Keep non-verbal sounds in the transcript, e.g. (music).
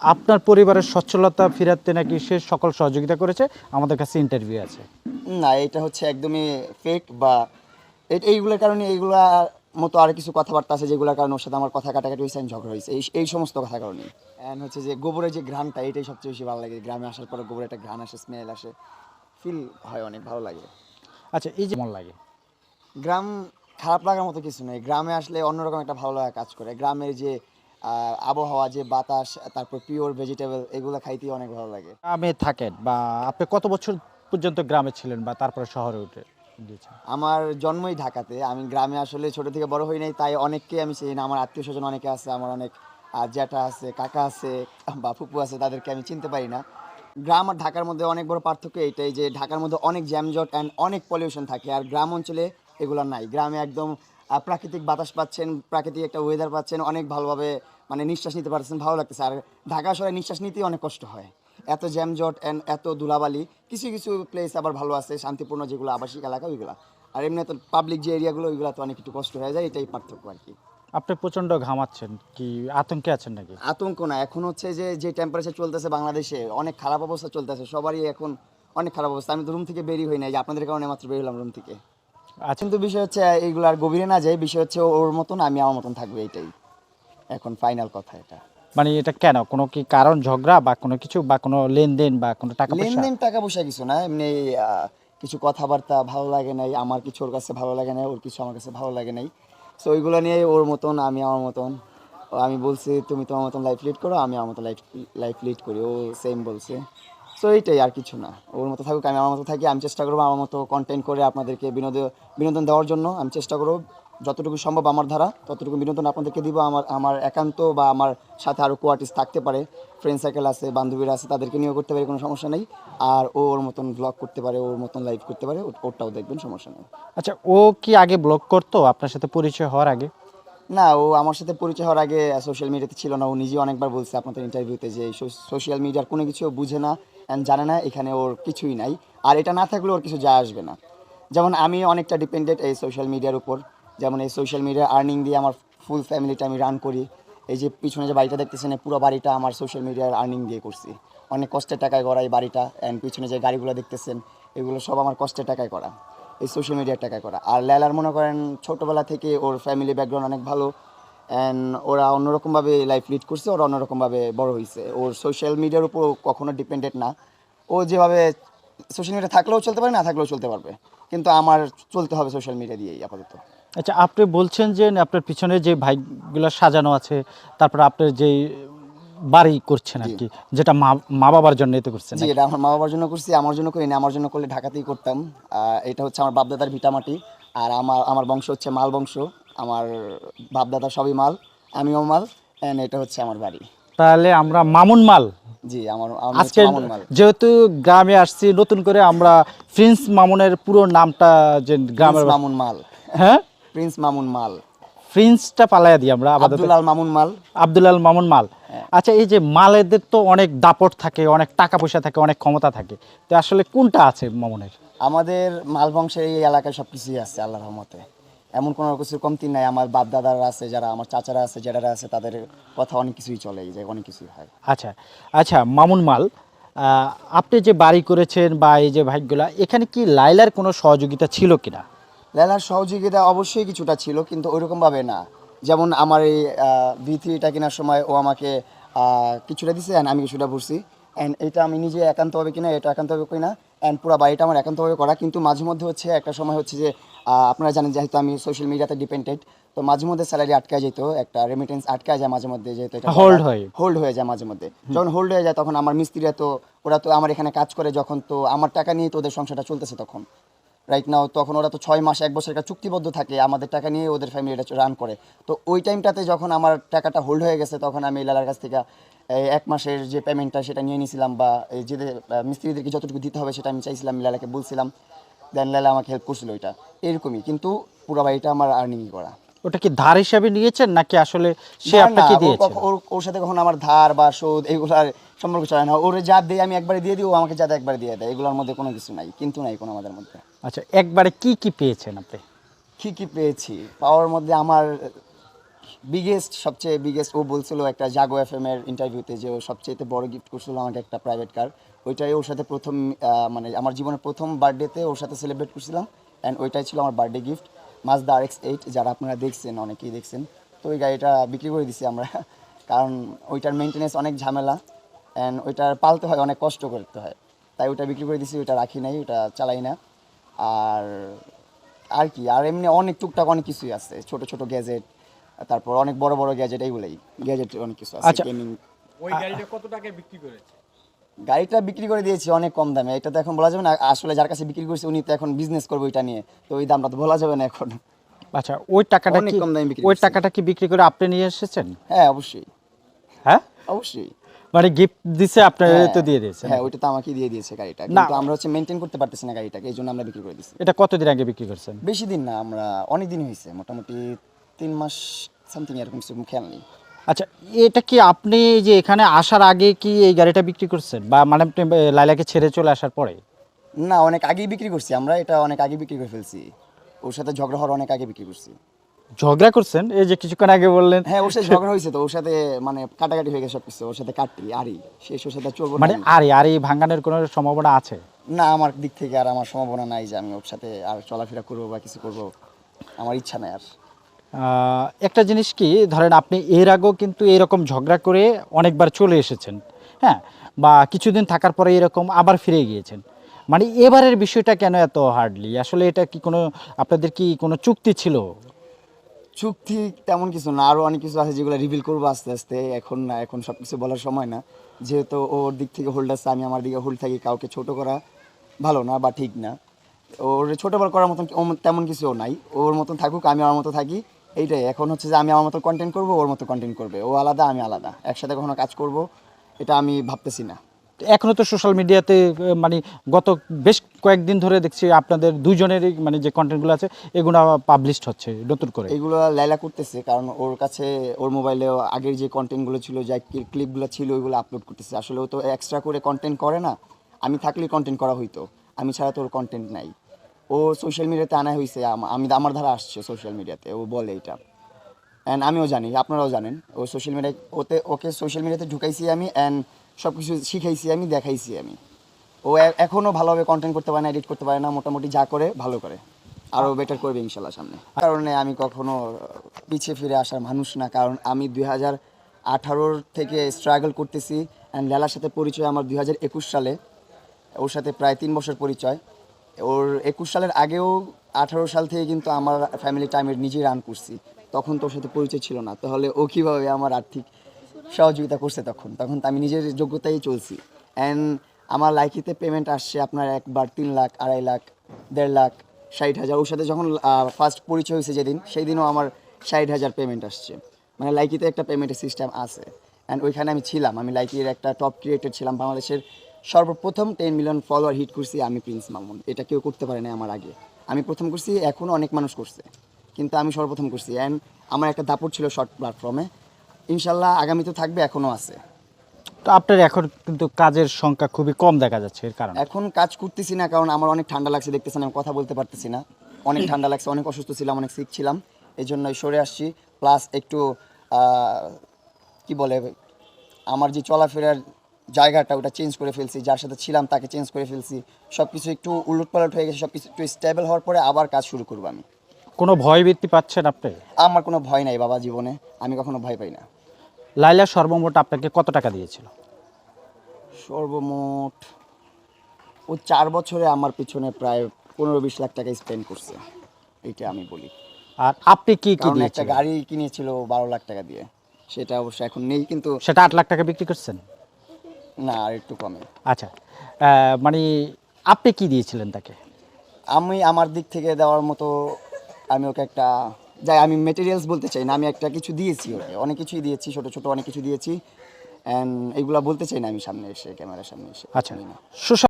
আপনার পরিবারের সচ্ছলতা ফিরাতে নাকি সে সকল সহযোগিতা করেছে? আমাদের কাছে ইন্টারভিউ আছে। না এটা হচ্ছে একদমই ফেক বা এইগুলোর কারণে এইগুলা মতো আর কিছু কথাবার্তা আছে যেগুলোর কারণে ওর সাথে আমার কথা কাটাকাটি হয়েছে ঝগড়া হয়েছে। এই এই সমস্ত কথা কারণে অ্যান্ড হচ্ছে যে গোবরের যে ঘ্রাণটা এটাই সবচেয়ে বেশি ভালো লাগে। গ্রামে আসার পরে গোবরের একটা ঘ্রাণ আসে স্মেল আসে ফিল হয় অনেক ভালো লাগে। আচ্ছা এই যে মন লাগে? গ্রাম খারাপ লাগার মতো কিছু নেই। গ্রামে আসলে অন্যরকম একটা ভালো লাগা কাজ করে। গ্রামের যে আহ, আবহাওয়া যে বাতাস তারপর পিওর ভেজিটেবল এগুলো খাইতেই অনেক ভালো লাগে। গ্রামে থাকেন বা আপনি কত বছর পর্যন্ত গ্রামে ছিলেন বা তারপরে শহরে উঠে আমার জন্মই ঢাকাতে। আমি গ্রামে আসলে ছোট থেকে বড় হই নাই তাই অনেককে আমি চিনি না। আমার আত্মীয় স্বজন অনেকে আছে আমার অনেক জ্যাঠা আছে কাকা আছে বা ফুপু আছে তাদেরকে আমি চিনতে পারি না। গ্রাম আর ঢাকার মধ্যে অনেক বড় পার্থক্য এইটাই যে ঢাকার মধ্যে অনেক জ্যামজট অ্যান্ড অনেক পলিউশন থাকে আর গ্রাম অঞ্চলে এগুলো নাই। গ্রামে একদম প্রাকৃতিক বাতাস পাচ্ছেন প্রাকৃতিক একটা ওয়েদার পাচ্ছেন অনেক ভালোভাবে মানে নিঃশ্বাস নিতে পারছেন ভালো লাগতেছে। আর ঢাকা শহরে নিঃশ্বাস নিতেই অনেক কষ্ট হয়। এত জ্যামজট অ্যান্ড এত ধুলাবালি কিছু কিছু প্লেস আবার ভালো আছে শান্তিপূর্ণ যেগুলো আবাসিক এলাকা ওইগুলো। আর এমনি তো পাবলিক যে এরিয়াগুলো ওইগুলো তো অনেক একটু কষ্ট হয়ে যায় এটাই পার্থক্য আর কি। আপনি প্রচণ্ড ঘামাচ্ছেন কি আতঙ্কে আছেন নাকি? আতঙ্ক না এখন হচ্ছে যে যে টেম্পারেচার চলতেছে বাংলাদেশে অনেক খারাপ অবস্থা চলতেছে সবারই এখন অনেক খারাপ অবস্থা। আমি তো রুম থেকে বেরিয়ে হই নাই যে আপনাদের কারণে মাত্র বের হলাম রুম থেকে। আচ্ছা কিন্তু বিষয় হচ্ছে এইগুলো আর গভীরে না যায় বিষয় হচ্ছে ওর মতন আমি আমার মতন থাকব এটাই এখন ফাইনাল কথা এটা। মানে এটা কেন? কোনো কি কারণ ঝগড়া বা কোনো কিছু বা কোনো লেনদেন বা কোনো টাকা পয়সা? লেনদেন টাকা পয়সা কিছু না এমনি কিছু কথাবার্তা ভালো লাগে নাই আমার কিছু ওর কাছে ভালো লাগে নাই ওর কিছু আমার কাছে ভালো লাগে নাই। সো ওইগুলো নিয়ে ওর মতন আমি আমার মতন। আমি বলছি তুমি তোমার মতন লাইফ লিড করো আমি আমার মতো লাইফ লাইফ লিড করি। ও সেম বলছে। সো এইটাই আর কিছু না। ওর মতো থাকুক আমি আমার মতো থাকি আমি চেষ্টা করব আমার মতো কন্টেন্ট করে আপনাদেরকে বিনোদন বিনোদন দেওয়ার জন্য। আমি চেষ্টা করব যতটুকু সম্ভব আমার ধারা ততটুকু বিনোদন আপনাদেরকে দিব। আমার আমার একান্ত বা আমার সাথে আরও কোয়ার্টিস্ট থাকতে পারে। ফ্রেন্ড সার্কেল আছে বান্ধবীরা আছে তাদেরকে নিয়েও করতে পারে কোনো সমস্যা নেই। আর ও ওর মতন ব্লগ করতে পারে ওর মতন লাইভ করতে পারে ওরটাও দেখবেন সমস্যা নেই। আচ্ছা ও কি আগে ব্লগ করতো? আপনার সাথে পরিচয় হওয়ার আগে? না ও আমার সাথে পরিচয় হওয়ার আগে সোশ্যাল মিডিয়াতে ছিল না। ও নিজে অনেকবার বলছে আপনাদের ইন্টারভিউতে যে সোশ্যাল মিডিয়ার কোনো কিছু বুঝে না। অ্যান্ড জানে না, এখানে ওর কিছুই নাই। আর এটা না থাকলে ওর কিছু যায় আসবে না। যেমন আমি অনেকটা ডিপেন্ডেন্ট এই সোশ্যাল মিডিয়ার উপর। যেমন এই সোশ্যাল মিডিয়া আর্নিং দিয়ে আমার ফুল ফ্যামিলিটা আমি রান করি। এই যে পিছনে যে বাড়িটা দেখতেছেন পুরো বাড়িটা আমার সোশ্যাল মিডিয়ার আর্নিং দিয়ে করছি। অনেক কষ্টের টাকায় করা এই বাড়িটা অ্যান্ড পিছনে যে গাড়িগুলো দেখতেছেন, এগুলো সব আমার কষ্টের টাকায় করা। এই সোশ্যাল মিডিয়ার টাকায় করা। আর লেলার মনে করেন, ছোটোবেলা থেকে ওর ফ্যামিলি ব্যাকগ্রাউন্ড অনেক ভালো। অ্যান্ড ওরা অন্যরকমভাবে লাইফ লিড করছে ওরা অন্যরকমভাবে বড় হয়েছে ওর সোশ্যাল মিডিয়ার উপর কখনো ডিপেন্ডেন্ট না। ও যেভাবে সোশ্যাল মিডিয়া থাকলেও চলতে পারে না থাকলেও চলতে পারবে। কিন্তু আমার চলতে হবে সোশ্যাল মিডিয়া দিয়েই আপাতত। আচ্ছা আপনি বলছেন যে আপনার পিছনে যে ভাইগুলো সাজানো আছে তারপর আপনার যে বাড়ি করছেন আর কি যেটা মা মা বাবার জন্য এতে করছেন জি এটা আমার মা বাবার জন্য করছি আমার জন্য করি না আমার জন্য করলে ঢাকাতেই করতাম। এটা হচ্ছে আমার বাপদাদার ভিটামাটি আর আমার আমার বংশ হচ্ছে মাল বংশ আমার বাপদাদা সবই মাল আমিও মাল এন্ড এটা হচ্ছে আমার বাড়ি। তাহলে আমরা মামুন মাল। জি আমার আজকে যেহেতু গ্রামে আসছি নতুন করে আমরা প্রিন্স মামুনের পুরো নামটা যে গ্রামের মামুন মাল। হ্যাঁ? প্রিন্স মামুন মাল। প্রিন্সটা পালাইয়া দিই আমরা আপাতত। আব্দুল আল মামুন মাল। আব্দুলাল মামুন মাল। হ্যাঁ। আচ্ছা এই যে মালেদের তো অনেক দাপট থাকে অনেক টাকা পয়সা থাকে অনেক ক্ষমতা থাকে। তো আসলে কোনটা আছে মামুনের? আমাদের মাল বংশের এই এলাকায় সব কিছুই আছে আল্লাহর রহমতে। এমন কোনো কিছুর কমতি নাই। আমার বাপ দাদারা আছে যারা আমার চাচারা আছে যারা আছে তাদের কথা অনেক কিছুই চলে যে অনেক কিছুই হয়। আচ্ছা আচ্ছা মামুন মাল আপনি যে বাড়ি করেছেন বা এই যে ভাইগুলা এখানে কি লাইলার কোনো সহযোগিতা ছিল কিনা? লাইলার সহযোগিতা অবশ্যই কিছুটা ছিল কিন্তু ওইরকমভাবে না। যেমন আমার এই ভি থ্রিটা কেনার সময় ও আমাকে কিছুটা দিছে আমি কিছুটা ভরছি। অ্যান্ড এটা আমি নিজে একান্তভাবে কিনা এটা একান্তভাবে করি না। অ্যান্ড পুরো বাড়িটা আমার একান্তভাবে করা। কিন্তু মাঝে মধ্যে হচ্ছে একটা সময় হচ্ছে যে আপনারা জানেন যেহেতু আমি সোশ্যাল মিডিয়াতে ডিপেন্ডেড তো মাঝে মধ্যে স্যালারি আটকায় যেত একটা রেমিটেন্স আটকায় যায় মাঝে মধ্যে যেহেতু এটা হোল্ড হয়। হোল্ড হয়ে যায় মাঝে মধ্যে। যখন হোল্ড হয়ে যায় তখন আমার মিস্ত্রিরা তো ওরা তো আমার এখানে কাজ করে যখন তো আমার টাকা নিয়ে তো ওদের সংসারটা চলতেছে তখন। রাইট নাও তখন ওরা তো ছয় মাস, এক বছর একটা চুক্তিবদ্ধ থাকে, আমাদের টাকা নিয়ে ওদের ফ্যামিলি এটা রান করে। তো ওই টাইমটাতে যখন আমার টাকাটা হোল্ড হয়ে গেছে, তখন আমি লালার কাছ থেকে এক মাসের যে পেমেন্টটা সেটা নিয়ে নিয়েছিলাম বা যে মিস্ত্রিদেরকে যতটুকু দিতে হবে সেটা আমি চাইছিলাম লালাকে বলছিলাম। দেন লালা আমাকে হেল্প করছিল ওইটা। এরকমই, কিন্তু পুরো বাড়িটা আমার আর্নিংই করা। ওটা কি ধার হিসাবে নিয়েছেন নাকি আসলে সে আপনাকে দিয়েছে ওর সাথে কখনো আমার ধার বা শোধ এগুলার সম্পর্ক চলে না। ওরে যা দেয় আমি একবারে দিয়ে দিই ও আমাকে যা দেয় একবারে দিয়ে দেয়। এগুলোর মধ্যে কোনো কিছু নাই কিন্তু নাই কোনো আমাদের মধ্যে। আচ্ছা একবারে কি কি পেয়েছেন আপনি? কি কি পেয়েছি? পাওয়ার মধ্যে আমার বিগেস্ট সবচেয়ে বিগেস্ট ও বলছিল একটা জাগো এফ এম এর ইন্টারভিউতে যে ও সবচেয়ে বড় গিফট করছিল আমাকে একটা প্রাইভেট কার ওইটাই ওর সাথে প্রথম মানে আমার জীবনের প্রথম বার্থডেতে ওর সাথে সেলিব্রেট করছিলাম। অ্যান্ড ওইটাই ছিল আমার birthday gift Mazda R X eight যারা আপনারা দেখছেন অনেকেই দেখছেন তো ওই গাড়িটা বিক্রি করে দিছি আমরা। (laughs) কারণ ওইটার মেনটেনেন্স অনেক ঝামেলা অ্যান্ড ওইটার পালতে হয় অনেক কষ্ট করতে হয়। তাই ওটা বিক্রি করে দিছি ওটা রাখি নাই ওটা চালাই না। আর আর কি আর এমনি অনেক টুকটাক অনেক কিছুই আছে। ছোট ছোট গ্যাজেট তারপর অনেক বড় বড় গ্যাজেট এইগুলাই। গ্যাজেট অনেক কিছু আছে আচ্ছা। গেমিং ওই গাড়িটা কত টাকায় বিক্রি করেছে? গাড়িটা বিক্রি করে দিয়েছি অনেক কম দামে। এটা তো এখন বলা যাবে না আসলে যার কাছে বিক্রি করছে উনি তো এখন বিজনেস করবে ওইটা নিয়ে। তো ওই দামটা তো বলা যাবে না এখন। আচ্ছা ওই টাকাটা অনেক কি কম দামে বিক্রি ওই টাকাটা কি বিক্রি করে আপনি নিয়ে এসেছেন? হ্যাঁ অবশ্যই। হ্যাঁ? অবশ্যই। মানে গিফট দিছে আপনার হ্যাঁ, তো দিয়ে দিয়েছেন। হ্যাঁ ওইটা তো আমাকে দিয়ে দিয়েছে গাড়িটা। কিন্তু আমরা হচ্ছে মেনটেন করতে পারতেছি না গাড়িটাকে এই জন্য আমরা বিক্রি করে দিচ্ছি এটা কতদিন আগে বিক্রি করছেন? বেশি দিন না আমরা অনেক দিন হয়েছে মোটামুটি তিন মাস সামথিং এরকম সেরকম খেয়াল নেই। আচ্ছা এটা কি আপনি যে এখানে আসার আগে কি এই গাড়িটা বিক্রি করছেন? বা মানে লাইলাকে ছেড়ে চলে আসার পরে? না অনেক আগেই বিক্রি করছি। আমরা এটা অনেক আগে বিক্রি করে ফেলছি। ওর সাথে ঝগড়া হওয়ার অনেক আগে বিক্রি করছি। ঝগড়া করছেন? এই যে কিছুক্ষণ আগে বললেন। হ্যাঁ ওর সাথে ঝগড়া হয়েছে তো ওর সাথে মানে কাটাকাটি হয়ে গেছে সবকিছু। ওর সাথে কাটতি আরই শেষ ওর সাথে চলবো মানে আর আর এই ভাঙ্গানের কোনো সম্ভাবনা আছে? না আমার দিক থেকে আর আমার সম্ভাবনা নাই যে আমি ওর সাথে আর চলাফেরা করব বা কিছু করব। আমার ইচ্ছা নাই আর। একটা জিনিস কি, ধরেন আপনি এর আগেও কিন্তু এরকম ঝগড়া করে অনেকবার চলে এসেছেন হ্যাঁ? বা কিছুদিন থাকার পরে এরকম আবার ফিরে গিয়েছেন। মানে এবারের বিষয়টা কেন এত হার্ডলি আসলে এটা কি কোনো, আপনাদের কি কোনো চুক্তি ছিল? চুক্তি তেমন কিছু না আরও অনেক কিছু আছে যেগুলো রিভিল করব আস্তে আস্তে, এখন না, এখন সব কিছু বলার সময় না। যেহেতু ওর দিক থেকে হোল্ড আছে, আমি আমার দিকে হোল্ড থাকি, কাউকে ছোট করা ভালো না বা ঠিক না। ওর ছোট করার মতন তেমন কিছুও নাই, ওর মতন থাকুক, আমি আমার মতো থাকি। এইটাই এখন হচ্ছে যে আমি আমার মতো কন্টেন্ট করব ওর মতো কন্টেন্ট করবে। ও আলাদা আমি আলাদা। একসাথে কখনো কাজ করব এটা আমি ভাবতেছি না। এখনও তো সোশ্যাল মিডিয়াতে মানে গত বেশ কয়েকদিন ধরে দেখছি আপনাদের দুজনেরই মানে যে কন্টেন্টগুলো আছে এগুলো পাবলিশড হচ্ছে নতুন করে। এইগুলো লাইলা করতেছে কারণ ওর কাছে ওর মোবাইলে আগের যে কন্টেন্টগুলো ছিল যে ক্লিপগুলো ছিল ওইগুলো আপলোড করতেছে। আসলে ও তো এক্সট্রা করে কন্টেন্ট করে না। আমি থাকলে কন্টেন্ট করা হইতো। আমি ছাড়া তো ওর কন্টেন্ট নাই। ও সোশ্যাল মিডিয়াতে আনা হয়েছে আম- আমি আমার ধারা আসছে সোশ্যাল মিডিয়াতে ও বলে এটা। অ্যান্ড আমিও জানি আপনারাও জানেন ও সোশ্যাল মিডিয়ায় ওতে ওকে সোশ্যাল মিডিয়াতে ঢুকাইছি আমি অ্যান্ড সব কিছু শিখাইছি আমি দেখাইছি আমি। ও এখনও ভালোভাবে কন্টেন্ট করতে পারে না এডিট করতে পারে না মোটামুটি যা করে ভালো করে। আরও বেটার করবে ইনশাল্লাহ সামনে। কারণে আমি কখনো পিছিয়ে ফিরে আসার মানুষ না কারণ আমি দুই হাজার আঠারোর থেকে স্ট্রাগল করতেছি অ্যান্ড লেলার সাথে পরিচয় আমার দুই হাজার একুশ সালে ওর সাথে প্রায় তিন বছর পরিচয়। ওর একুশ সালের আগেও আঠারো সাল থেকে কিন্তু আমার ফ্যামিলি টাইমের নিজেই রান করছি। তখন তো ওর সাথে পরিচয় ছিল না। তাহলে ও কীভাবে আমার আর্থিক সহযোগিতা করছে তখন? তখন তো আমি নিজের যোগ্যতাই চলছি। অ্যান্ড আমার লাইকিতে পেমেন্ট আসছে আপনার একবার তিন লাখ, আড়াই লাখ, দেড় লাখ, ষাট হাজার। ওর সাথে যখন ফার্স্ট পরিচয় হয়েছে যেদিন সেই দিনও আমার ষাট হাজার পেমেন্ট আসছে। মানে লাইকিতে একটা পেমেন্টের সিস্টেম আছে। অ্যান্ড ওইখানে আমি ছিলাম। আমি লাইকির একটা টপ ক্রিয়েটর ছিলাম বাংলাদেশের সর্বপ্রথম টেন মিলিয়ন ফলোয়ার হিট করছি আমি প্রিন্স মামুন এটা কেউ করতে পারে না আমার আগে। আমি প্রথম করছি এখনও অনেক মানুষ করছে। কিন্তু আমি সর্বপ্রথম করছি। অ্যান্ড আমার একটা দাপট ছিল শর্ট প্ল্যাটফর্মে ইনশাল্লাহ আগামী তো থাকবে এখনও আছে। তো আপনার এখন কিন্তু কাজের সংখ্যা খুবই কম দেখা যাচ্ছে এর কারণে। এখন কাজ করতেছি না কারণ আমার অনেক ঠান্ডা লাগছে দেখতেছেন আমি কথা বলতে পারতেছি না। অনেক ঠান্ডা লাগছে অনেক অসুস্থ ছিলাম অনেক সিক ছিলাম। এই জন্য সরে আসছি। প্লাস একটু কি বলে আমার যে চলাফেরার জায়গাটা ওটা চেঞ্জ করে ফেলছি যার সাথে ছিলাম তাকে চেঞ্জ করে ফেলছি। সব কিছু একটু উলট পালট হয়ে গেছে সব কিছু একটু স্টেবল হওয়ার পরে আবার কাজ শুরু করব আমি। কোনো ভয় বৃত্তি পাচ্ছেন আপনি? আমার কোনো ভয় নাই বাবা জীবনে আমি কখনো ভয় পাই না। লাইলা সর্বমোট আপনাকে কত টাকা দিয়েছিল? সর্বমোট ও চার বছরে আমার পিছনে প্রায় পনেরো বিশ লাখ টাকা স্পেন্ড করছে এইটা আমি বলি। আর আপনি কি কি কারণ একটা গাড়ি কিনেছিল বারো লাখ টাকা দিয়ে সেটা অবশ্য এখন নেই কিন্তু সেটা আট লাখ টাকা বিক্রি করছেন? না আর একটু কমে। আচ্ছা মানে আপনি কি দিয়েছিলেন তাকে? আমি আমার দিক থেকে দেওয়ার মতো আমি ওকে একটা যাই আমি মেটেরিয়ালস বলতে চাই না আমি একটা কিছু দিয়েছি ওকে। অনেক কিছুই দিয়েছি ছোট ছোট অনেক কিছু দিয়েছি। অ্যান্ড এইগুলা বলতে চাই না আমি সামনে এসে ক্যামেরার সামনে এসে। আচ্ছা। না।